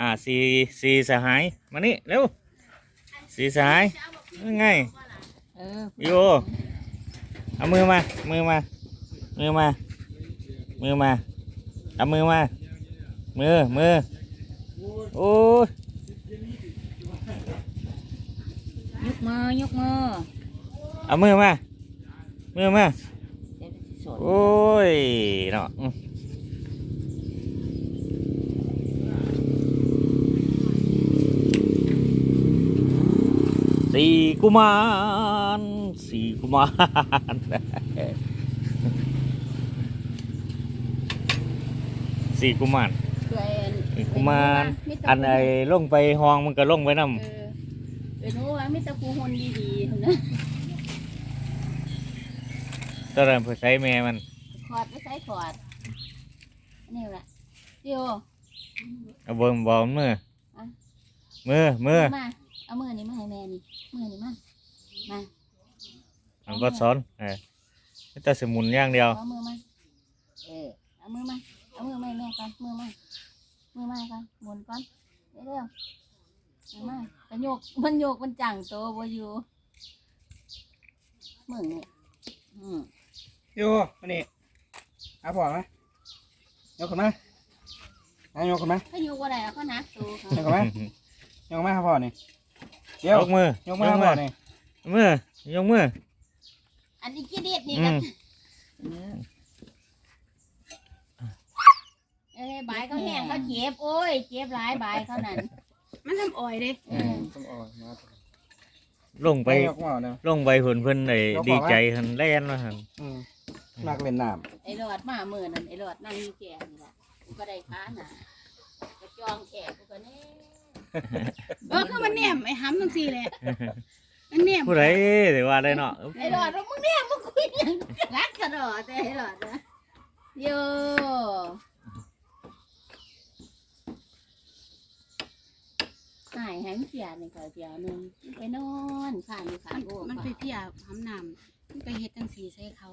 อ่าสี่สี่สหายมานี่เร็วสี่สหายยังไงเออโยเอามือมา มือมา มือมา มือมา เอามือมา มือ มือ โอ้ยยกมือยกมือ เอามือมา มือมาเดี๋ยวสิสอนโอ้ยเนาะ สี่กุมารสี่กุมาร สี่กุมารตัวเองสี่กุมาร อันไอ้ลงไปห้องมันก็ลงไปนำเออเดี๋ยวหนูว่ามิตรกูคนดีๆนะตอนนั้นเพื่อใช้แม่มันขอดไม่ใส่ขอดนี่แหละเดียวเอาเบิ่งบอกมืออะมือมือมา เอามือนี้มาให้แม่นี่มือนี้มามามันก็สอนเออไม่แต่สมุนอย่างเดียวเอามือมาเออเอามือมาเอามือมาให้แม่ก่อนมือมามือมาก่อนหมุนก่อนเร็วๆเอามากระโยกมันโยกมันจังโตบ่อยู่มึงนี่อืมโยมานี่เอาพอไหมยกขึ้นมาเอายกขึ้นมาถ้าอยู่บ่ได้แล้วก็นักโตค่ะยกขึ้นมายกขึ้นมาครับพ่อนี่ เดี๋ยยวกมือยกมาครับพ่อนี่มือยกมืออันนี้กี่เด็ดนี่อืกันมเอ้ยบายเขาแห้งเขาเจ็บโอ้ยเจ็บหลายบายเขานั่นมันทำอ่อยเด้เออต้องออกมาลงไปยกมาเอาเนาะลงไปเพิ่นเพิ่นได้ยกบอกว่าดีใจหันแล่นมาหันอืมนักเล่นน้ไอ้หลอดมามือนั่นไอ้หลอดนั่งอยู่แก่นี่ล่ะกูก็ได้ค้าน่ะกระจองแขกกูก็แน่ เออคือมันแนมไอ้ห้ำทั้งสี่แหละมันแนมผู้ใดแต่ว่าได้เนาะไอ้หลอดว่ามึงเนี่ยมึงคุยหยังรักกระดอแต่ไอ้หลอดนะโยหายแห้งเสียหนึ่งก่อนเดียวหนึงไปนอนข้างอยู่ข้างมันโอ้มันไปเที่ยวห้ำน้ำมันไปเฮ็ดทั้งสี่ใส่เขา